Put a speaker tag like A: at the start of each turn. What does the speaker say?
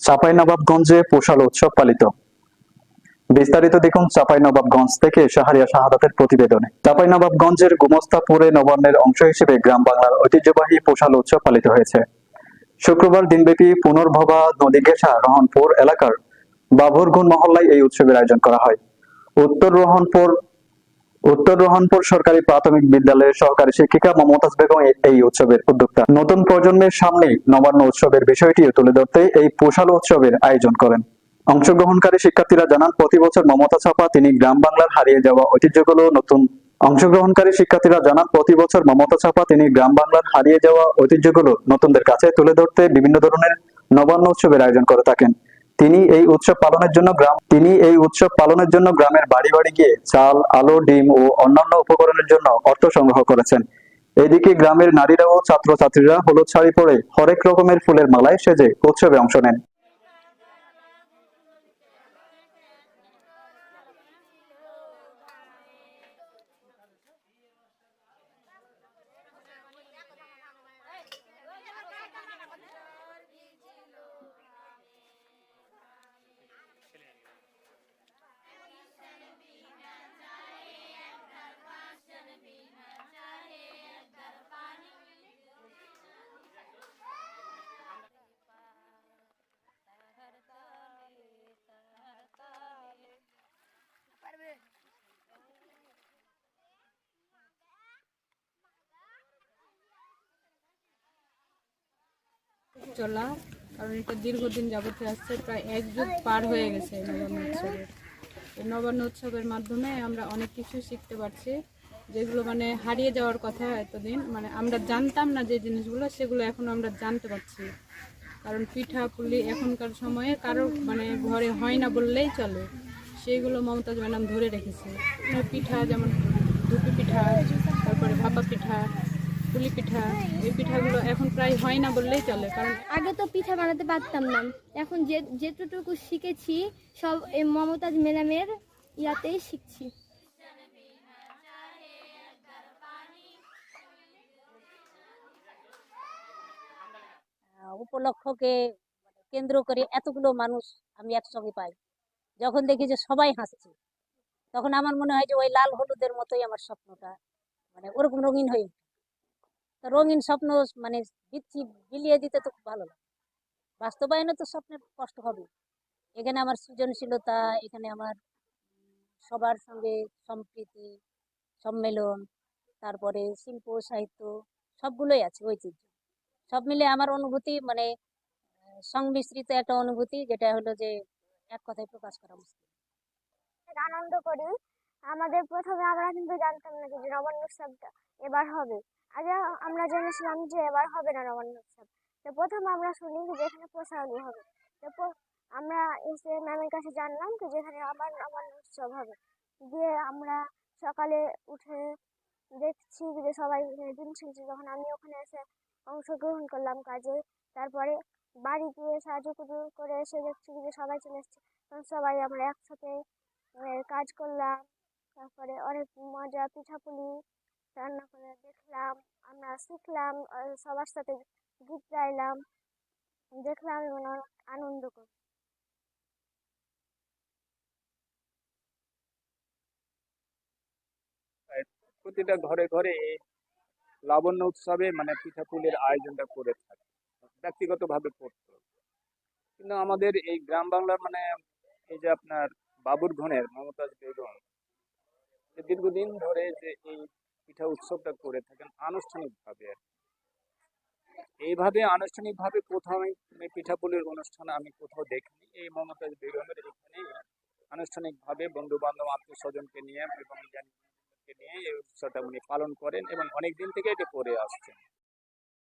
A: চাঁপাইনবাবগঞ্জে পোষাল উৎসব পালিত। বিস্তারিত দেখুন চাঁপাইনবাবগঞ্জ থেকে শাহরিয়া শাহাদাতের প্রতিবেদনে। চাঁপাইনবাবগঞ্জের গুমস্তাপুরে নবান্নের অংশ হিসেবে গ্রাম বাংলার ঐতিহ্যবাহী পোষাল উৎসব পালিত হয়েছে। শুক্রবার দিনব্যাপী পুনর্ভবা নদী ঘেঁষা রহনপুর এলাকার বাবুরগুন মহল্লায় এই উৎসবের আয়োজন করা হয়। উত্তর রহনপুর উত্তর রহনপুর সরকারি প্রাথমিক বিদ্যালয়ের সহকারী শিক্ষিকা মমতাজ বেগম এই উৎসবের উদ্যোক্তা। নতুন প্রজন্মের সামনে নবান্ন উৎসবের বিষয়টিও তুলে ধরতে এই পোষাল উৎসবের আয়োজন করেন। অংশগ্রহণকারী শিক্ষার্থীরা জানান, প্রতি বছর মমতা ছাপা তিনি গ্রাম বাংলার হারিয়ে যাওয়া ঐতিহ্যগুলো নতুন। অংশগ্রহণকারী শিক্ষার্থীরা জানান, প্রতি বছর মমতা ছাপা তিনি গ্রাম বাংলার হারিয়ে যাওয়া ঐতিহ্যগুলো নতুনদের কাছে তুলে ধরতে বিভিন্ন ধরনের নবান্ন উৎসবের আয়োজন করে থাকেন। তিনি এই উৎসব পালনের জন্য গ্রাম তিনি এই উৎসব পালনের জন্য গ্রামের বাড়ি বাড়ি গিয়ে চাল, আলো, ডিম ও অন্যান্য উপকরণের জন্য অর্থ সংগ্রহ করেছেন। এদিকে গ্রামের নারীরা ও ছাত্রছাত্রীরা হলুদ শাড়ি পরে হরেক রকমের ফুলের মালায় সেজে উৎসবে অংশ নেন।
B: চলা, কারণ এটা দীর্ঘদিন যাবত আসছে, প্রায় এক যুগ পার হয়ে গেছে নবান্ন উৎসবের। এই নবান্ন উৎসবের মাধ্যমে আমরা অনেক কিছু শিখতে পারছি, যেগুলো মানে হারিয়ে যাওয়ার কথা এতদিন। মানে আমরা জানতাম না যে জিনিসগুলো, সেগুলো এখন আমরা জানতে পারছি। কারণ পিঠা, পুলি এখনকার সময়ে কারও মানে ঘরে হয় না বললেই চলে। সেইগুলো মমতাজ ম্যাডাম ধরে রেখেছে। পিঠা যেমন ধুপি পিঠা, তারপরে ভাপা পিঠা পুলি পিঠা এই পিঠাগুলো এখন প্রায় হয় না বললেই চলে কারণ
C: আগে তো পিঠা বানাতে পারতাম না। এখন যে যেটুকু শিখেছি সব এই মমতাজ ম্যাডামের ইয়াতেই শিখছি।
D: আহ, উপলক্ষকে কেন্দ্র করে এতগুলো মানুষ আমি একসঙ্গে পাই। যখন দেখি যে সবাই হাসছে তখন আমার মনে হয় যে ওই লাল হলুদের মতোই আমার স্বপ্নটা। মানে ওরকম রঙিন হয়ে। তো রঙিন স্বপ্ন মানে বিচ্ছি বিলিয়ে দিতে তো খুব ভালো লাগে। বাস্তবায়নে তো স্বপ্নের কষ্ট হবে। এখানে আমার সৃজনশীলতা, এখানে আমার সবার সঙ্গে সম্প্রীতি, সম্মেলন, তারপরে শিল্প, সাহিত্য সবগুলোই আছে, ঐতিহ্য। সব মিলে আমার অনুভূতি মানে সংমিশ্রিত একটা অনুভূতি, যেটা হলো যে এক কথায় প্রকাশ করা মুশকিল।
C: আনন্দ করি। আমাদের প্রথমে আমরা কিন্তু জানতাম না যে নবান্ন উৎসবটা এবার হবে। আগে আমরা জেনেছিলাম যে এবার হবে না নবান্ন উৎসব। তো প্রথম আমরা শুনি যে এখানে প্রসারণী হবে। তো আমরা এসে ম্যামের কাছে জানলাম তো যেখানে আবার নবান্ন উৎসব হবে। দিয়ে আমরা সকালে উঠে দেখছি যে সবাই দিন ছিলছে যখন আমি ওখানে এসে অংশগ্রহণ করলাম কাজে, তারপরে বাড়ি গিয়ে সাহায্য করে এসে দেখছি যে সবাই চলে এসছে। সবাই আমরা একসাথে কাজ করলাম। তারপরে অনেক মজা, পিঠাপুলি রান্না করে দেখলাম, আমরা শিখলাম সবার সাথে গীত গাইলাম, দেখলাম এবং অনেক আনন্দ করলাম
E: প্রতিটা ঘরে ঘরে লাবণ্য উৎসবে মানে পিঠাপুলির আয়োজনটা করে থাকে। ব্যক্তিগতভাবে করতো। কিন্তু আমাদের এই গ্রাম বাংলার মানে এই যে আপনার বাবুর ঘনের মমতাজ বেগম দীর্ঘদিন ধরে যে এই পিঠা উৎসবটা করে থাকেন আনুষ্ঠানিকভাবে আর। এইভাবে আনুষ্ঠানিকভাবে কোথাও আমি পিঠাপুলির অনুষ্ঠান আমি কোথাও দেখিনি, এই মমতাজ বেগমের এখানেই আনুষ্ঠানিকভাবে বন্ধু বান্ধব আত্মীয় স্বজনকে নিয়ে এবং নিয়ে এই উৎসবটা উনি পালন করেন এবং অনেক দিন থেকে এটি করে আসছেন